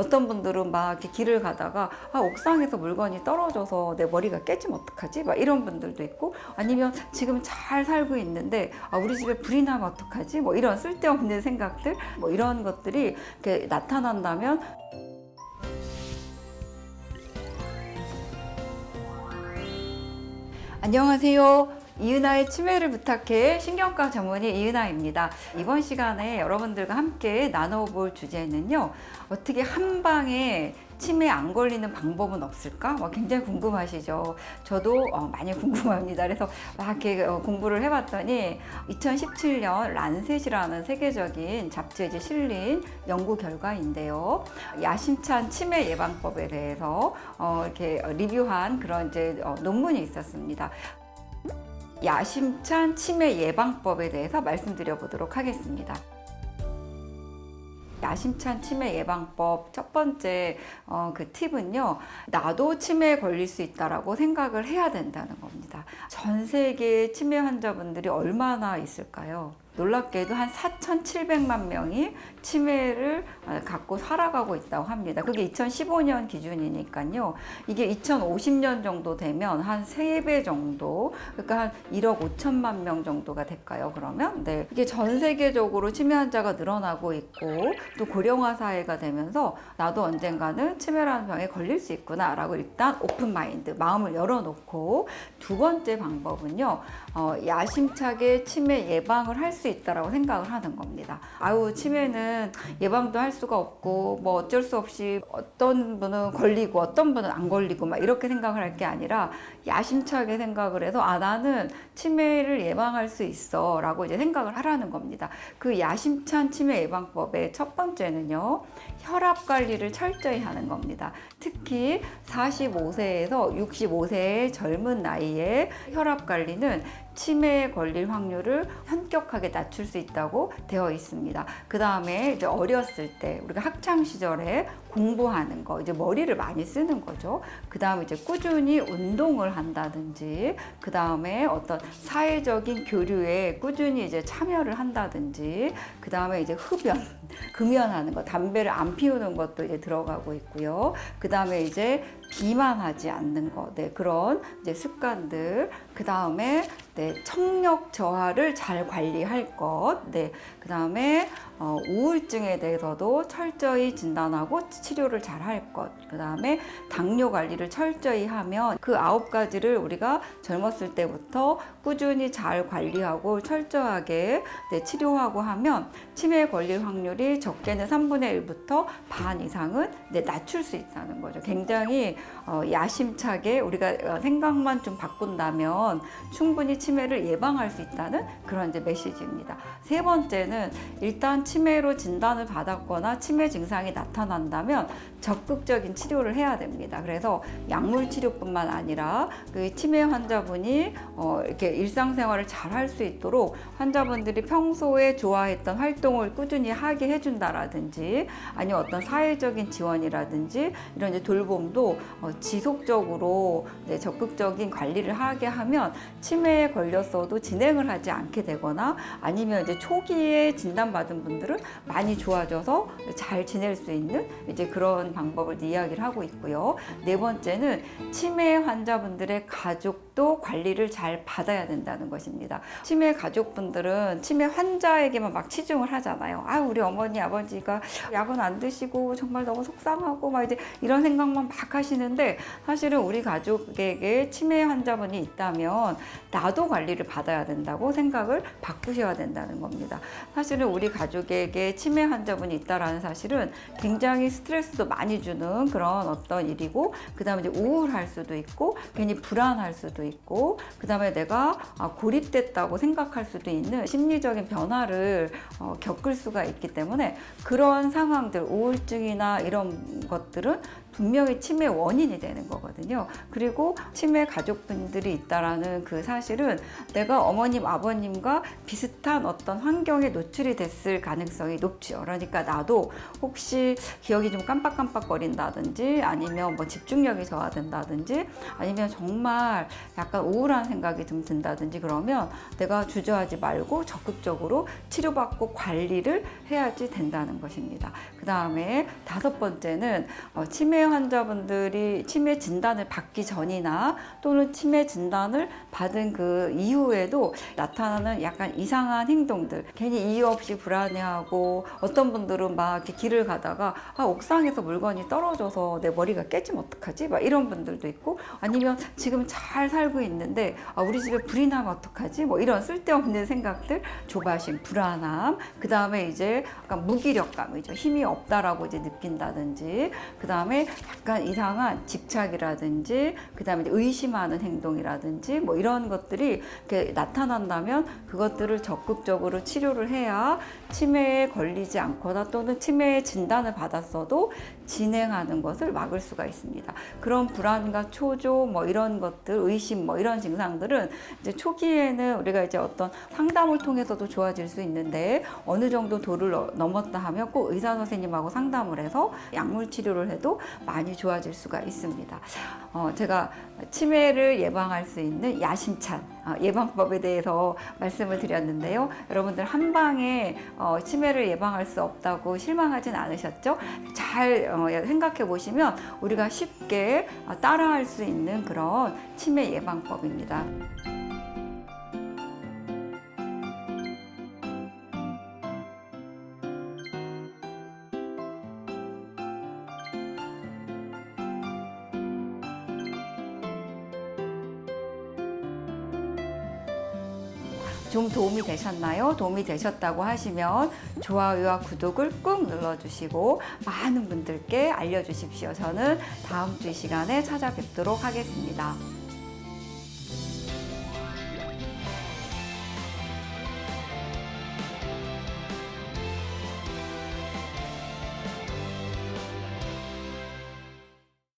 어떤 분들은 막 이렇게 길을 가다가 아, 옥상에서 물건이 떨어져서 내 머리가 깨지면 어떡하지? 막 이런 분들도 있고 아니면 지금 잘 살고 있는데 아, 우리 집에 불이 나면 어떡하지? 뭐 이런 쓸데없는 생각들 뭐 이런 것들이 이렇게 나타난다면 안녕하세요. 이은아의 치매를 부탁해 신경과 전문의 이은아입니다. 이번 시간에 여러분들과 함께 나눠볼 주제는요. 어떻게 한 방에 치매 안 걸리는 방법은 없을까? 뭐 굉장히 궁금하시죠? 저도 어, 많이 궁금합니다. 그래서 막 이렇게 어, 공부를 해봤더니 2017년 란셋이라는 세계적인 잡지에 실린 연구 결과인데요. 야심찬 치매 예방법에 대해서 어, 이렇게 리뷰한 그런 이제 어, 논문이 있었습니다. 야심찬 치매 예방법에 대해서 말씀드려 보도록 하겠습니다. 야심찬 치매 예방법 첫 번째 어, 그 팁은요 나도 치매에 걸릴 수 있다라고 생각을 해야 된다는 겁니다 전 세계 치매 환자분들이 얼마나 있을까요 놀랍게도 한 4,700만 명이 치매를 어, 갖고 살아가고 있다고 합니다. 그게 2015년 기준이니까요. 이게 2050년 정도 되면 한 3배 정도, 그러니까 한 1억 5천만 명 정도가 될까요? 그러면? 네. 이게 전 세계적으로 치매 환자가 늘어나고 있고 또 고령화 사회가 되면서 나도 언젠가는 치매라는 병에 걸릴 수 있구나라고 일단 오픈 마인드, 마음을 열어놓고 두 번째 방법은요. 어, 야심차게 치매 예방을 할 수 있다라고 생각을 하는 겁니다. 아유, 치매는 예방도 할 수가 없고 뭐 어쩔 수 없이 어떤 분은 걸리고 어떤 분은 안 걸리고 막 이렇게 생각을 할 게 아니라 야심차게 생각을 해서 아 나는 치매를 예방할 수 있어라고 이제 생각을 하라는 겁니다. 그 야심찬 치매 예방법의 첫 번째는요. 혈압 관리를 철저히 하는 겁니다. 특히 45세에서 65세의 젊은 나이에 혈압 관리는 치매에 걸릴 확률을 현격하게 낮출 수 있다고 되어 있습니다. 그 다음에 이제 어렸을 때 우리가 학창 시절에 공부하는 거 이제 머리를 많이 쓰는 거죠. 그 다음에 이제 꾸준히 운동을 한다든지 그 다음에 어떤 사회적인 교류에 꾸준히 이제 참여를 한다든지 그 다음에 이제 흡연 금연하는 거 담배를 안 피우는 것도 이제 들어가고 있고요. 그 다음에 이제 비만하지 않는 거, 네, 그런 이제 습관들. 그 다음에 네, 청력 저하를 잘 관리할 것. 네, 그 다음에 어, 우울증에 대해서도 철저히 진단하고 치료를 잘 할 것. 그 다음에 당뇨 관리를 철저히 하면 그 아홉 가지를 우리가 젊었을 때부터 꾸준히 잘 관리하고 철저하게 네, 치료하고 하면 치매에 걸릴 확률이 적게는 3분의 1부터 반 이상은 네, 낮출 수 있다는 거죠. 굉장히 어, 야심차게 우리가 어, 생각만 좀 바꾼다면 충분히 치매 를 예방할 수 있다는 그런 이제 메시지입니다. 세 번째는 일단 치매로 진단을 받았거나 치매 증상이 나타난다면 적극적인 치료를 해야 됩니다. 그래서 약물 치료뿐만 아니라 그 치매 환자분이 어, 이렇게 일상생활을 잘 할 수 있도록 환자분들이 평소에 좋아했던 활동을 꾸준히 하게 해준다라든지 아니면 어떤 사회적인 지원이라든지 이런 이제 돌봄도 어, 지속적으로 네, 적극적인 관리를 하게 하면 치매에 걸렸어도 진행을 하지 않게 되거나 아니면 이제 초기에 진단받은 분들은 많이 좋아져서 잘 지낼 수 있는 이제 그런 방법을 이야기를 하고 있고요. 네 번째는 치매 환자분들의 가족도 관리를 잘 받아야 된다는 것입니다. 치매 가족분들은 치매 환자에게만 막 치중을 하잖아요. 아, 우리 어머니, 아버지가 약은 안 드시고 정말 너무 속상하고 막 이제 이런 생각만 막 하시는데 사실은 우리 가족에게 치매 환자분이 있다면 나도 관리를 받아야 된다고 생각을 바꾸셔야 된다는 겁니다. 사실은 우리 가족에게 치매 환자분이 있다라는 사실은 굉장히 스트레스도 많이 주는 그런 어떤 일이고 그다음에 이제 우울할 수도 있고 괜히 불안할 수도 있고 그다음에 내가 아, 고립됐다고 생각할 수도 있는 심리적인 변화를 어, 겪을 수가 있기 때문에 그런 상황들 우울증이나 이런 것들은 분명히 치매 원인이 되는 거거든요. 그리고 치매 가족분들이 있다라는 그 사실은 내가 어머님, 아버님과 비슷한 어떤 환경에 노출이 됐을 가능성이 높죠. 그러니까 나도 혹시 기억이 좀 깜빡깜빡거린다든지 아니면 뭐 집중력이 저하된다든지 아니면 정말 약간 우울한 생각이 좀 든다든지 그러면 내가 주저하지 말고 적극적으로 치료받고 관리를 해야지 된다는 것입니다. 그 다음에 다섯 번째는 어, 치매 환자분들이 치매 진단을 받기 전이나 또는 치매 진단을 받은 그 이후에도 나타나는 약간 이상한 행동들, 괜히 이유 없이 불안해하고 어떤 분들은 막 이렇게 길을 가다가 아, 옥상에서 물건이 떨어져서 내 머리가 깨지면 어떡하지? 막 이런 분들도 있고 아니면 지금 잘 살고 있는데 아, 우리 집에 불이 나면 어떡하지? 뭐 이런 쓸데없는 생각들, 조바심, 불안함, 그 다음에 이제 약간 무기력감이죠. 힘이 없다라고 이제 느낀다든지, 그 다음에 약간 이상한 집착이라든지, 그 다음에 의심하는 행동이라든지, 뭐 이런 것들이 이렇게 나타난다면 그것들을 적극적으로 치료를 해야 치매에 걸리지 않거나 또는 치매의 진단을 받았어도 진행하는 것을 막을 수가 있습니다. 그런 불안과 초조 뭐 이런 것들, 의심 뭐 이런 증상들은 이제 초기에는 우리가 이제 어떤 상담을 통해서도 좋아질 수 있는데 어느 정도 도를 너- 넘었다 하면 꼭 의사 선생님하고 상담을 해서 약물 치료를 해도 많이 좋아질 수가 있습니다. 어, 제가 치매를 예방할 수 있는 야심찬 어, 예방법에 대해서 말씀을 드렸는데요. 여러분들 한 방에 어, 치매를 예방할 수 없다고 실망하진 않으셨죠? 잘 어, 생각해 보시면 우리가 쉽게 어, 따라할 수 있는 그런 치매 예방법입니다. 좀 도움이 되셨나요? 도움이 되셨다고 하시면 좋아요와 구독을 꾹 눌러주시고 많은 분들께 알려주십시오. 저는 다음 주 이 시간에 찾아뵙도록 하겠습니다.